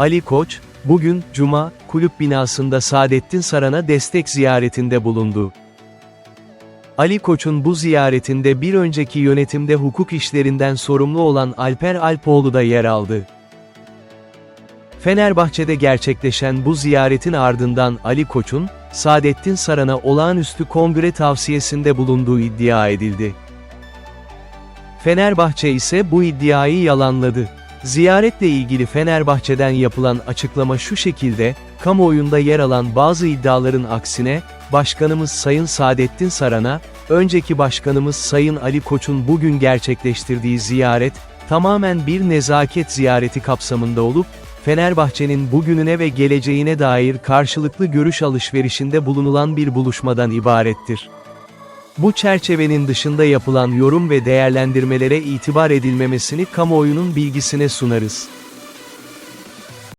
Ali Koç, bugün, Cuma, kulüp binasında Saadettin Saran'a destek ziyaretinde bulundu. Ali Koç'un bu ziyaretinde bir önceki yönetimde hukuk işlerinden sorumlu olan Alper Alpoğlu da yer aldı. Fenerbahçe'de gerçekleşen bu ziyaretin ardından Ali Koç'un, Saadettin Saran'a olağanüstü kongre tavsiyesinde bulunduğu iddia edildi. Fenerbahçe ise bu iddiayı yalanladı. Ziyaretle ilgili Fenerbahçe'den yapılan açıklama şu şekilde, kamuoyunda yer alan bazı iddiaların aksine, Başkanımız Sayın Saadettin Saran'a, önceki Başkanımız Sayın Ali Koç'un bugün gerçekleştirdiği ziyaret, tamamen bir nezaket ziyareti kapsamında olup, Fenerbahçe'nin bugününe ve geleceğine dair karşılıklı görüş alışverişinde bulunulan bir buluşmadan ibarettir. Bu çerçevenin dışında yapılan yorum ve değerlendirmelere itibar edilmemesini kamuoyunun bilgisine sunarız.